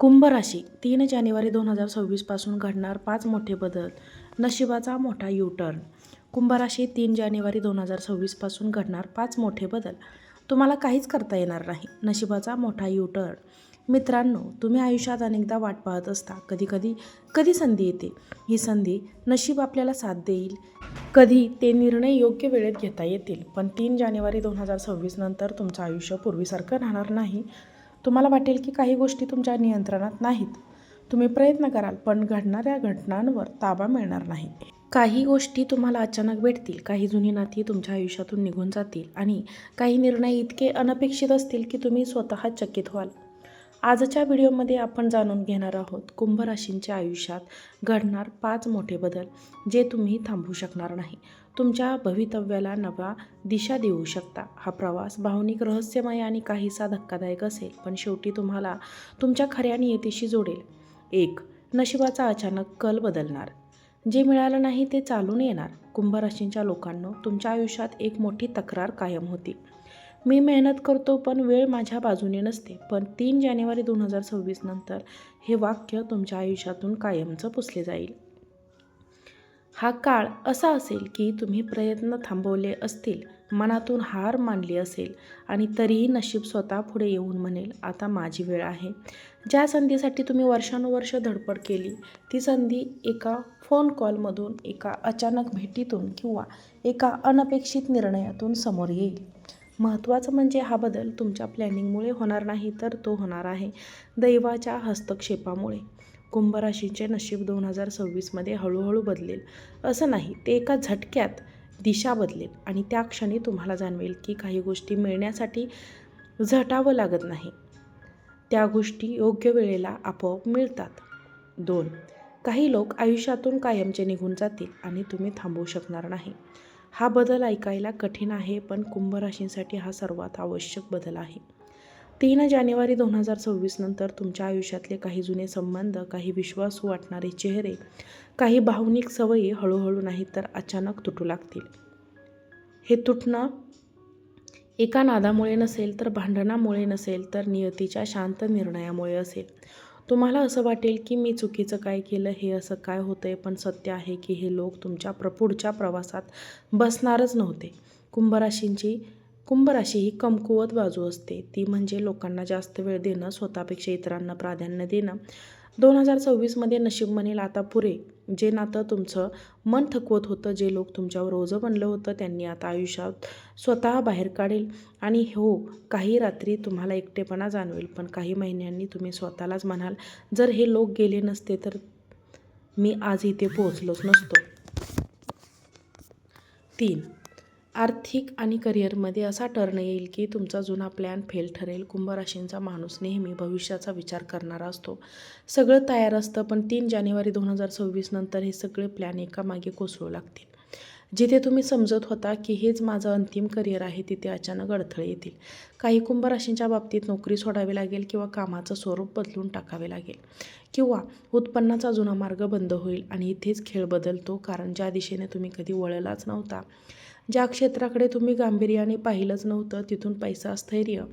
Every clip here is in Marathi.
कुंभ राशी तीन जानेवारी दोन हजार सव्वीसपासून घडणार पाच मोठे बदल. नशिबाचा मोठा यूटर्न. कुंभ राशी तीन जानेवारी दोन हजार सव्वीसपासून घडणार पाच मोठे बदल. तुम्हाला काहीच करता येणार नाही. नशिबाचा मोठा यूटर्न. मित्रांनो तुम्ही आयुष्यात अनेकदा वाट पाहत असता. कधी कधी कधी संधी येते. ही संधी नशीब आपल्याला साथ देईल. कधी ते निर्णय योग्य वेळेत घेता येतील. पण तीन जानेवारी दोन हजार सव्वीस नंतर तुमचं आयुष्य पूर्वीसारखं राहणार नाही. तुम्हाला वाटेल की काही गोष्टी तुमच्या नियंत्रणात नाहीत. तुम्ही प्रयत्न कराल पण घडणाऱ्या घटनांवर ताबा मिळणार नाही. काही गोष्टी तुम्हाला अचानक भेटतील काही जुनी नाती तुमच्या आयुष्यातून निघून जातील आणि काही निर्णय इतके अनपेक्षित असतील की तुम्ही स्वतः चकित व्हाल. आजच्या व्हिडिओमध्ये आपण जाणून घेणार आहोत कुंभ राशींच्या आयुष्यात घडणार पाच मोठे बदल जे तुम्ही थांबवू शकणार नाही. तुमच्या भवितव्याला नवा दिशा देऊ शकता. हा प्रवास भावनिक रहस्यमय आणि काहीसा धक्कादायक असेल पण शेवटी तुम्हाला तुमच्या खऱ्या नियतीशी जोडेल. एक नशिबाचा अचानक कल बदलणार. जे मिळालं नाही ते चालून येणार. कुंभराशींच्या लोकांना लोकांनो तुमच्या आयुष्यात एक मोठी तक्रार कायम होती. मी मेहनत करतो पण वेळ माझ्या बाजूने नसते. पण तीन जानेवारी दोन हजार सव्वीस नंतर हे वाक्य तुमच्या आयुष्यातून कायमचं पुसले जाईल. हा काळ असा असेल की तुम्ही प्रयत्न थांबवले असतील मनातून हार मानली असेल आणि तरीही नशीब स्वतः पुढे येऊन म्हणेल आता माझी वेळ आहे. ज्या संधीसाठी तुम्ही वर्षानुवर्ष धडपड केली ती संधी एका फोन कॉलमधून एका अचानक भेटीतून किंवा एका अनपेक्षित निर्णयातून समोर येईल. महत्त्वाचं म्हणजे हा बदल तुमच्या प्लॅनिंगमुळे होणार नाही तर तो होणार आहे दैवाच्या हस्तक्षेपामुळे. कुंभ राशींचे नशीब दोन हजार सव्वीसमध्ये हळूहळू बदलेल. असं नाही ते एका झटक्यात दिशा बदलेल आणि त्या क्षणी तुम्हाला जाणवेल की काही गोष्टी मिळण्यासाठी झटावं लागत नाही. त्या गोष्टी योग्य वेळेला आपोआप मिळतात. दोन काही लोक आयुष्यातून कायमचे निघून जातील आणि तुम्ही थांबवू शकणार नाही. हा बदल ऐकायला कठीण आहे पण कुंभ राशींसाठी हा सर्वात आवश्यक बदल आहे. तीन जानेवारी दोन हजार सव्वीसनंतर तुमच्या आयुष्यातले काही जुने संबंध काही विश्वासू वाटणारे चेहरे काही भावनिक सवयी हळूहळू नाही तर अचानक तुटू लागतील. हे तुटणं एका नादामुळे नसेल तर भांडणामुळे नसेल तर नियतीच्या शांत निर्णयामुळे असेल. तुम्हाला असं वाटेल की मी चुकीचं काय केलं हे असं काय होतं आहे पण सत्य आहे की हे लोक तुमच्या प्र पुढच्या प्रवासात बसणारच नव्हते. कुंभराशींची कुंभराशी ही कमकुवत बाजू असते. ती म्हणजे लोकांना जास्त वेळ देणं स्वतःपेक्षा इतरांना प्राधान्य देणं. दोन हजार सव्वीसमध्ये नशीब म्हणेल आता पुरे. जे नातं तुमचं मन थकवत होतं जे लोक तुमच्यावर ओझं बनलं होतं त्यांनी आता आयुष्यात स्वतः बाहेर काढेल. आणि हो काही रात्री तुम्हाला एकटेपणा जाणवेल पण काही महिन्यांनी तुम्ही स्वतःलाच म्हणाल जर हे लोक गेले नसते तर मी आज इथे पोहोचलोच नसतो. तीन आर्थिक आणि करिअरमध्ये असा टर्न येईल की तुमचा जुना प्लॅन फेल ठरेल. कुंभराशींचा माणूस नेहमी भविष्याचा विचार करणारा असतो. सगळं तयार असतं पण तीन जानेवारी दोन हजार सव्वीस नंतर हे सगळे प्लॅन एकामागे कोसळू लागतील. जिथे तुम्ही समजत होता की हेच माझं अंतिम करिअर आहे तिथे अचानक अडथळे येतील. काही कुंभराशींच्या बाबतीत नोकरी सोडावी लागेल किंवा कामाचं स्वरूप बदलून टाकावे लागेल. किंवा उत्पन्नाचा जुना मार्ग बंद होईल आणि इथेच खेळ बदलतो कारण ज्या दिशेने तुम्ही कधी वळलाच नव्हता. ज्या क्षेत्राकडे तुम्ही गांभीर्याने पाहिलंच नव्हतं तिथून पैसा स्थैर्य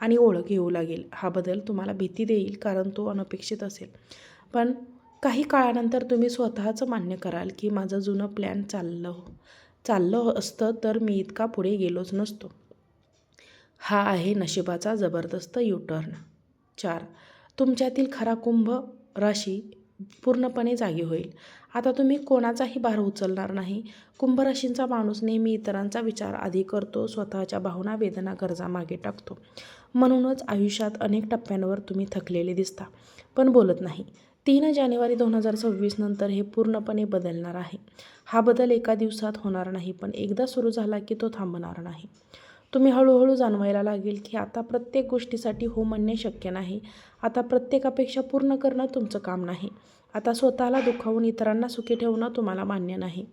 आणि ओळख येऊ लागेल. हा बदल तुम्हाला भीती देईल कारण तो अनपेक्षित असेल. पण काही काळानंतर तुम्ही स्वतःचं मान्य कराल की माझं जुनं प्लॅन चाललं चाललं असतं तर मी इतका पुढे गेलोच नसतो. हा आहे नशिबाचा जबरदस्त युटर्न चार. तुमच्यातील खरा कुंभ राशी पूर्णपणे जागी होईल. आता तुम्ही कोणाचाही भार उचलणार नाही. कुंभराशींचा माणूस नेहमी इतरांचा विचार आधी करतो स्वतःच्या भावना वेदना गरजा मागे टाकतो. म्हणूनच आयुष्यात अनेक टप्प्यांवर तुम्ही थकलेले दिसता. पण बोलत नाही. तीन जानेवारी दोन हजार सव्वीस नंतर हे पूर्णपणे बदलणार आहे. हा बदल एका दिवसात होणार नाही पण एकदा सुरू झाला की तो थांबणार नाही. तुम्ही हळूहळू जाणवायला लागेल की आता प्रत्येक गोष्टीसाठी हो म्हणणे शक्य नाही. आता प्रत्येक अपेक्षा पूर्ण करणं तुमचं काम नाही. आता स्वतःला दुखावून इतरांना सुखी ठेवणं तुम्हाला मान्य नाही.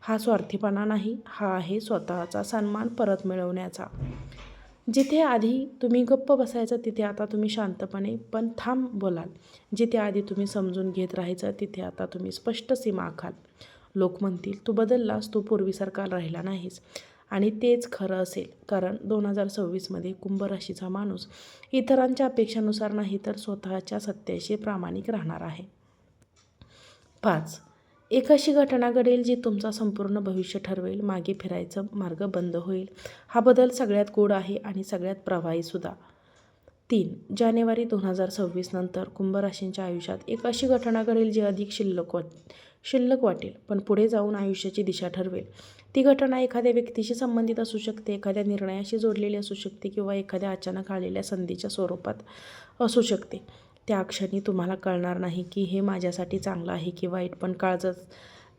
हा स्वार्थीपणा नाही हा आहे स्वतःचा सन्मान परत मिळवण्याचा. जिथे आधी तुम्ही गप्प बसायचं तिथे आता तुम्ही शांतपणे पण थांब बोलाल. जिथे आधी तुम्ही समजून घेत राहायचं तिथे आता तुम्ही स्पष्ट सीमा आखाल. लोक म्हणतील तू बदललास तू पूर्वीसारखा राहिला नाहीस. आणि तेच खरं असेल. कारण दोन हजार सव्वीसमध्ये कुंभ राशीचा माणूस इतरांच्या अपेक्षानुसार नाही तर स्वतःच्या सत्याशी प्रामाणिक राहणार आहे. पाच. एक अशी घटना घडेल जी तुमचा संपूर्ण भविष्य ठरवेल. मागे फिरायचं मार्ग बंद होईल. हा बदल सगळ्यात गोड आहे आणि सगळ्यात प्रभावीसुद्धा तीन जानेवारी दोन हजार सव्वीस नंतर कुंभ राशींच्या आयुष्यात एक अशी घटना घडेल जी अधिक शिल्लक वाट शिल्लक वाटेल पण पुढे जाऊन आयुष्याची दिशा ठरवेल. ती घटना एखाद्या व्यक्तीशी संबंधित असू शकते एखाद्या निर्णयाशी जोडलेली असू शकते किंवा एखाद्या अचानक आलेल्या संधीच्या स्वरूपात असू शकते. त्या क्षणी तुम्हाला कळणार नाही की हे माझ्यासाठी चांगलं आहे की वाईट पण काळजच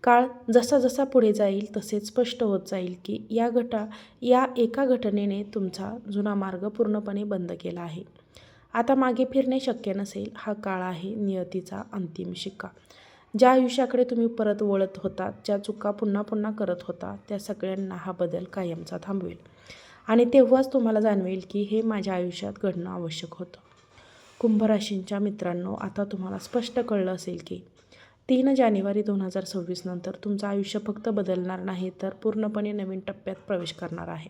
काळ जसा जसा पुढे जाईल तसे स्पष्ट होत जाईल की या घटा या एका घटनेने तुमचा जुना मार्ग पूर्णपणे बंद केला आहे. आता मागे फिरणे शक्य नसेल हा काळ आहे नियतीचा अंतिम शिक्का. ज्या आयुष्याकडे तुम्ही परत वळत होता ज्या चुका पुन्हा पुन्हा करत होता त्या सगळ्यांना हा बदल कायमचा थांबवेल. आणि तेव्हाच तुम्हाला जाणवेल की हे माझ्या आयुष्यात घडणं आवश्यक होतं. कुंभराशींच्या मित्रांनो आता तुम्हाला स्पष्ट कळलं असेल की तीन जानेवारी दोन हजार सव्वीस नंतर तुमचं आयुष्य फक्त बदलणार नाही तर पूर्णपणे नवीन टप्प्यात प्रवेश करणार आहे.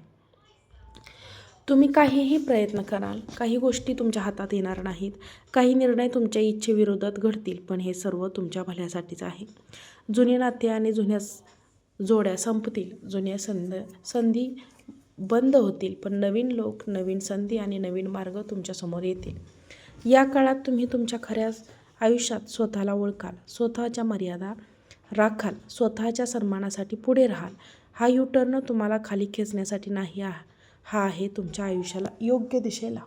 तुम्ही काहीही प्रयत्न कराल काही गोष्टी तुमच्या हातात येणार नाहीत काही निर्णय तुमच्या इच्छेविरोधात घडतील पण हे सर्व तुमच्या भल्यासाठीच आहे. जुने नाते आणि जुन्या जोड्या संपतील जुन्या संध संधी बंद होतील पण नवीन लोक नवीन संधी आणि नवीन मार्ग तुमच्यासमोर येतील. या काळात तुम्ही तुमच्या खऱ्या आयुष्यात स्वतःला ओळखाल. स्वतःच्या मर्यादा राखाल. स्वतःच्या सन्मानासाठी पुढे राहाल. हा यू टर्न तुम्हाला खाली खेचण्यासाठी नाही हा हा आहे तुमच्या आयुष्याला योग्य दिशेला.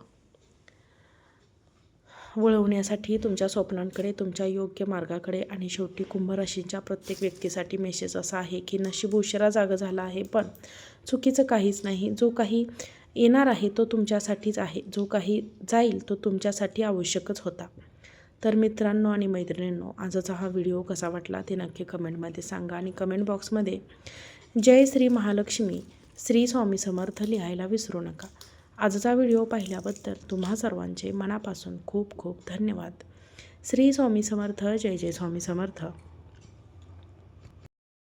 वळवण्यासाठी तुमच्या स्वप्नांकडे तुमच्या योग्य मार्गाकडे आणि शेवटी कुंभराशींच्या प्रत्येक व्यक्तीसाठी मेसेज असा आहे की नशीब उशिरा जागं झाला आहे पण चुकीचं काहीच नाही. जो काही येणार आहे तो तुमच्यासाठीच आहे. जो काही जाईल तो तुमच्यासाठी आवश्यकच होता. तर मित्रांनो आणि मैत्रिणींनो आजचा हा व्हिडिओ कसा वाटला ते नक्की कमेंटमध्ये सांगा आणि कमेंट बॉक्समध्ये जय श्री महालक्ष्मी श्री स्वामी समर्थ लिहायला विसरू नका. आजचा व्हिडिओ पाहिल्याबद्दल तुम्हा सर्वांचे मनापासून खूप खूप धन्यवाद. श्री स्वामी समर्थ जय जय स्वामी समर्थ.